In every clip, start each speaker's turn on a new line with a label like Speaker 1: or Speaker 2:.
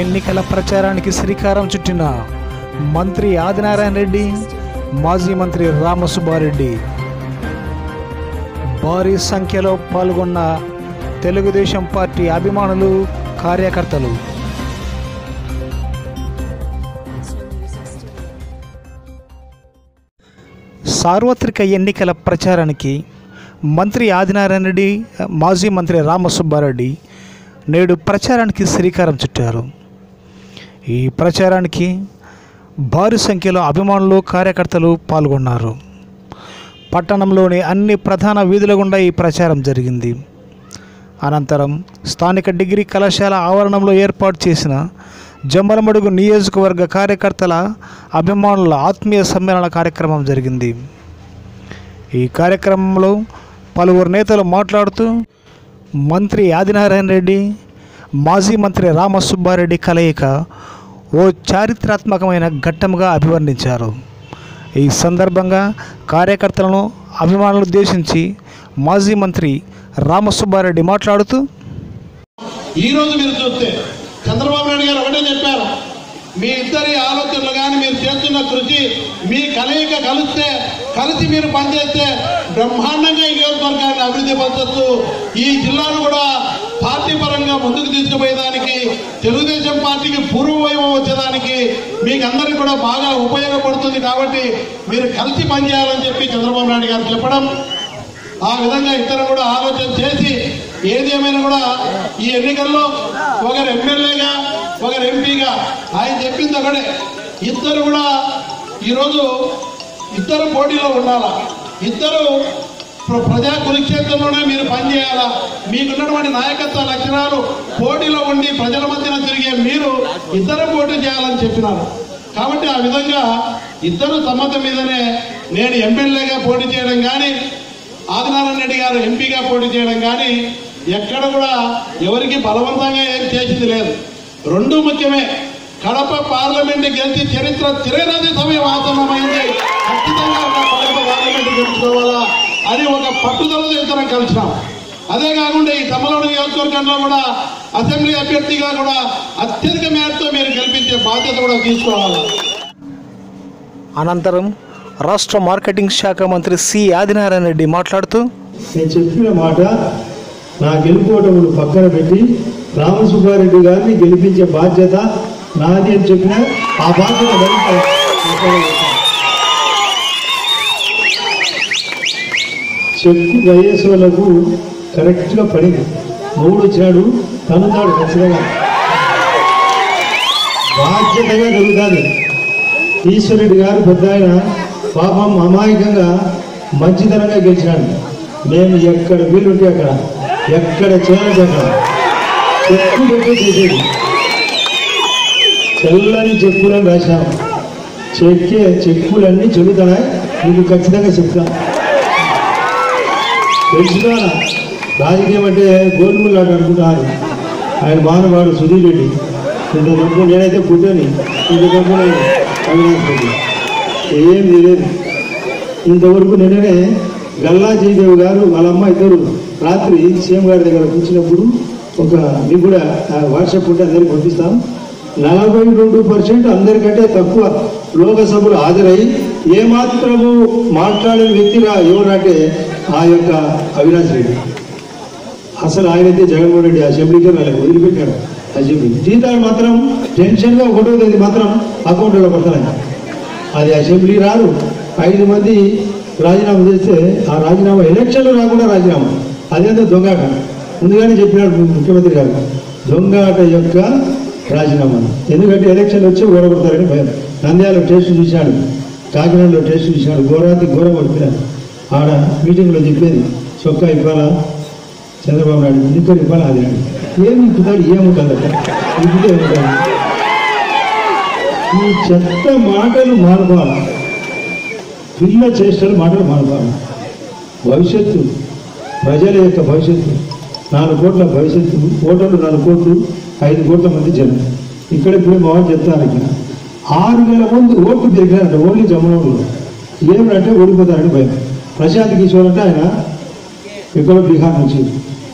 Speaker 1: ఎన్నికల ప్రచారానికి శ్రీకారం చుట్టిన మంత్రి ఆదినారాయణ రెడ్డి మాజీ మంత్రి రామసుబ్బారెడ్డి భారీ సంఖ్యలో పాల్గొన్న తెలుగుదేశం పార్టీ అభిమానులు కార్యకర్తలు. సార్వత్రిక ఎన్నికల ప్రచారానికి మంత్రి ఆదినారాయణ రెడ్డి మాజీ మంత్రి రామసుబ్బారెడ్డి నేడు ప్రచారానికి శ్రీకారం చుట్టారు. ఈ ప్రచారానికి భారీ సంఖ్యలో అభిమానులు కార్యకర్తలు పాల్గొన్నారు. పట్టణంలోని అన్ని ప్రధాన వీధుల గుండా ఈ ప్రచారం జరిగింది. అనంతరం స్థానిక డిగ్రీ కళాశాల ఆవరణంలో ఏర్పాటు చేసిన జమ్మలమడుగు నియోజకవర్గ కార్యకర్తల అభిమానుల ఆత్మీయ సమ్మేళన కార్యక్రమం జరిగింది. ఈ కార్యక్రమంలో పలువురు నేతలు మాట్లాడుతూ మంత్రి ఆదినారాయణ రెడ్డి మాజీ మంత్రి రామసుబ్బారెడ్డి కలయిక ఓ చారిత్రాత్మకమైన ఘట్టముగా అభివర్ణించారు. ఈ సందర్భంగా కార్యకర్తలను అభిమానులు ఉద్దేశించి మాజీ మంత్రి రామసుబ్బారెడ్డి మాట్లాడుతూ
Speaker 2: ఈ రోజు మీరు చూస్తే చంద్రబాబు నాయుడు గారు ఒకటే చెప్పారు మీ ఇద్దరి ఆలోచనలు కానీ మీరు చేస్తున్న కృషి మీ కలయిక కలిస్తే కలిసి మీరు పనిచేస్తే బ్రహ్మాండంగా ఈ నియోజకవర్గాన్ని అభివృద్ధి పరచచ్చు. ఈ జిల్లాను కూడా పార్టీ పరంగా ముందుకు తీసుకుపోయేదానికి తెలుగుదేశం పార్టీకి పూర్వవైభవం వచ్చేదానికి మీకు అందరికి కూడా బాగా ఉపయోగపడుతుంది కాబట్టి మీరు కలిసి పనిచేయాలని చెప్పి చంద్రబాబు నాయుడు గారు చెప్పడం ఆ విధంగా ఇద్దరు కూడా ఆలోచన చేసి ఏది ఏమైనా కూడా ఈ ఎన్నికల్లో ఒకరు ఎమ్మెల్యేగా ఒకరు ఎంపీగా ఆయన చెప్పింది ఒకటే. ఇద్దరు కూడా ఈరోజు ఇద్దరు పోటీలో ఉండాలా? ఇద్దరు ప్రజా కురుక్షేత్రంలోనే మీరు పనిచేయాలా? మీకున్నటువంటి నాయకత్వ లక్షణాలు పోటీలో ఉండి ప్రజల మధ్యన తిరిగే మీరు ఇద్దరు పోటీ చేయాలని చెప్పినారు. కాబట్టి ఆ విధంగా ఇద్దరు సమ్మతం మీదనే నేను ఎమ్మెల్యేగా పోటీ చేయడం కానీ ఆదినారాయణ రెడ్డి గారు ఎంపీగా పోటీ చేయడం కానీ ఎక్కడ కూడా ఎవరికి బలవంతంగా ఏం చేసింది లేదు. రెండు ముఖ్యమే. కడప పార్లమెంట్ గెలిచి చరిత్ర తిరగరాది సమయం ఆసన్నమైంది ఖచ్చితంగా కడప పార్లమెంట్ గెలుచుకోవాలా? అని ఒక పట్టుదలతో ఇద్దరం కలిసినాం. అదే కాకుండా ఈ తమలోని నియోజకవర్గంలో కూడా అసెంబ్లీ అభ్యర్థిగా కూడా అత్యధిక మేరతో మీరు గెలిపించే బాధ్యత కూడా తీసుకోవాలి.
Speaker 1: అనంతరం రాష్ట్ర మార్కెటింగ్ శాఖ మంత్రి సి ఆదినారాయణ రెడ్డి మాట్లాడుతూ
Speaker 3: నేను చెప్పిన మాట నా గెలుపోవటములు పక్కన పెట్టి రామసుబ్బారెడ్డి గారిని గెలిపించే బాధ్యత నాది అని చెప్పిన ఆ బాధ్యత చెక్కు వైఎస్ వాళ్ళకు కరెక్ట్గా పడింది. మూడు వచ్చినాడు తనుతాడు ఖచ్చితంగా బాధ్యతగా జరుగుతుంది ఈశ్వరుడు గారు పెద్ద ఆయన పాపం అమాయకంగా మంచితనంగా గెలిచినాడు. మేము ఎక్కడ వీలుంటే అక్కడ ఎక్కడ చేయాలంటే అక్కడ. చెక్కు పెట్టి చేసేది. చెల్లని చెక్కులను రాశాం. చెక్కే చెక్కులన్నీ చెబుతాయి మీకు ఖచ్చితంగా చెప్తాను తెలుసుగా రాజకీయం అంటే గోల్ములు ఆట అనుకుంటున్నారు ఆయన బాధవాడు సుధీర్ రెడ్డి. ఇంత తప్పు నేనైతే కూర్చొని ఇంత తప్పు నేను ఏం లేదు ఇంతవరకు నిన్ననే గల్లా జయదేవ్ గారు వాళ్ళ అమ్మ ఇద్దరు రాత్రి సీఎం గారి దగ్గర కూర్చున్నప్పుడు ఒక మీకు కూడా వాట్సాప్ ఉంటే అందరికి పంపిస్తాం. నలభై రెండు పర్సెంట్ అందరికంటే తక్కువ లోకసభలు హాజరై ఏమాత్రము మాట్లాడిన వ్యక్తిగా ఎవరంటే ఆ యొక్క అవినాష్ రెడ్డి. అసలు ఆయనైతే జగన్మోహన్ రెడ్డి అసెంబ్లీకే వాళ్ళకి వదిలిపెట్టాడు అసెంబ్లీ. జీతాలు మాత్రం టెన్షన్గా ఒకటో తేదీ మాత్రం అకౌంట్లో పడుతున్నాయి అది అసెంబ్లీ రాదు. ఐదు మంది రాజీనామా చేస్తే ఆ రాజీనామా ఎలక్షన్లు రాకుండా రాజీనామా. అదేందో దొంగాట ముందుగానే చెప్పినాడు ముఖ్యమంత్రి గారు. దొంగాట యొక్క రాజీనామా. ఎందుకంటే ఎలక్షన్లు వచ్చి ఓడగొడతారని భయం. నంద్యాలలో టేస్ట్ చూశాడు. కాకినాడలో టేస్ట్ చూశాడు. ఘోరాతి ఘోరం పడిపోయాడు ఆడ మీటింగ్లో చెప్పేది చొక్కా ఇవ్వాలా? చంద్రబాబు నాయుడు నిక్కరు ఇవ్వాలా? అది ఏమి ఇప్పుతాడు ఏముంటుంది ఇప్పుడు ఏముంటుంది ఈ చెత్త మాటలు మానవాలి పిల్ల చేష్టలు మాటలు మానవాలి భవిష్యత్తు ప్రజల యొక్క భవిష్యత్తు నాలుగు కోట్ల భవిష్యత్తు ఓటర్లు నాలుగు కోట్లు ఐదు కోట్ల మంది జనం. ఇక్కడ ఇప్పుడు మా వాళ్ళు చెప్తాను ఇక్కడ ఆరు వేల మంది ఓట్లు తిరిగారంట ఓన్లీ జమ్మూరులో. ఏమిటంటే ఓడిపోతారని భయం. ప్రశాంత్ కిషోర్ అంటే ఆయన ఎక్కడో బీహార్ నుంచి.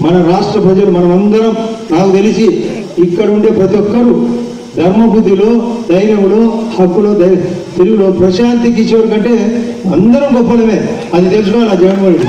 Speaker 3: మన రాష్ట్ర ప్రజలు మనమందరం నాకు తెలిసి ఇక్కడ ఉండే ప్రతి ఒక్కరు ధర్మబుద్ధిలో ధైర్యంలో హక్కులు తెలుగులో ప్రశాంతి కిషోర్ కంటే అందరం గొప్పలమే. అది తెలుసుకోవాలి ఆ జగన్మోహన్ రెడ్డి?